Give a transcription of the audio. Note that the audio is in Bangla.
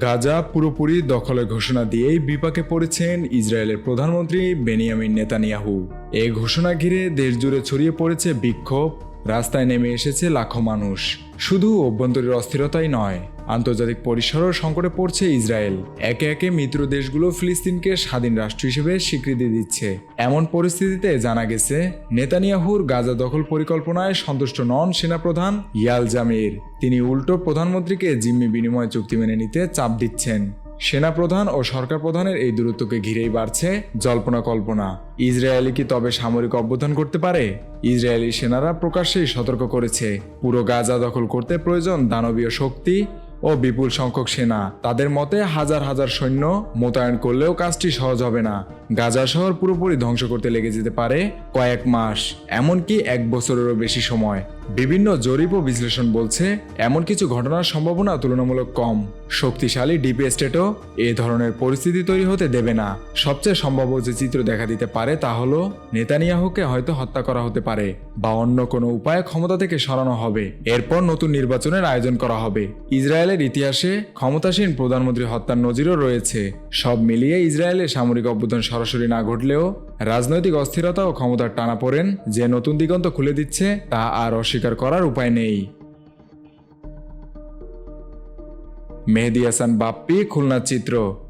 গাজা পুরোপুরি দখলের ঘোষণা দিয়েই বিপাকে পড়েছেন ইসরায়েলের প্রধানমন্ত্রী বেনিয়ামিন নেতানিয়াহু। এ ঘোষণা ঘিরে দেশ জুড়ে ছড়িয়ে পড়েছে বিক্ষোভ রাস্তায় নেমে এসেছে লাখো মানুষ। শুধু অভ্যন্তরীণ অস্থিরতাই নয়, আন্তর্জাতিক পরিসরও সংকটে পড়ছে ইসরায়েল। একে একে মিত্র দেশগুলো ফিলিস্তিনকে স্বাধীন রাষ্ট্র হিসেবে স্বীকৃতি দিচ্ছে। এমন পরিস্থিতিতে জানা গেছে, নেতানিয়াহুর গাজা দখল পরিকল্পনায় সন্তুষ্ট নন সেনাপ্রধান ইয়াল জামির। তিনি উল্টো প্রধানমন্ত্রীকে জিম্মি বিনিময় চুক্তি মেনে নিতে চাপ দিচ্ছেন। সেনাপ্রধান ও সরকার প্রধানের এই দূরত্বকে ঘিরেই বাড়ছে জল্পনা কল্পনা। ইসরায়েলি কি তবে সামরিক অভ্যুত্থান করতে পারে? ইসরায়েলি সেনারা প্রকাশ্যেই সতর্ক করেছে। পুরো গাজা দখল করতে প্রয়োজন দানবীয় শক্তি ও বিপুল সংখ্যক সেনা। তাদের মতে, হাজার হাজার সৈন্য মোতায়েন করলেও কাজটি সহজ হবে না। গাজা শহর পুরোপুরি ধ্বংস করতে লেগে যেতে পারে কয়েক মাস, এমনকি এক বছরেরও বেশি সময়। বিভিন্ন জরিপ ও বিশ্লেষণ বলছে, এমন কিছু ঘটনার সম্ভাবনা তুলনামূলক কম। শক্তিশালী ডিপি স্টেটও এ ধরনের পরিস্থিতি তৈরি হতে দেবে না। সবচেয়ে সম্ভাব্য যে চিত্র দেখা দিতে পারে তা হলো, নেতানিয়াহুকে হয়তো হত্যা করা হতে পারে বা অন্য কোনো উপায়ে ক্ষমতা থেকে সরানো হবে। এরপর নতুন নির্বাচনের আয়োজন করা হবে। ইসরায়েলের ইতিহাসে ক্ষমতাসীন প্রধানমন্ত্রী হত্যার নজিরও রয়েছে। সব মিলিয়ে ইসরায়েলের সামরিক অভ্যুত্থান সরাসরি না ঘটলেও রাজনৈতিক অস্থিরতা ও ক্ষমতার টানাপোড়েন যে নতুন দিগন্ত খুলে দিচ্ছে, তা আর অস্বীকার করার উপায় নেই। মেহেদি হাসান বাপ্পি খুলনার চিত্র।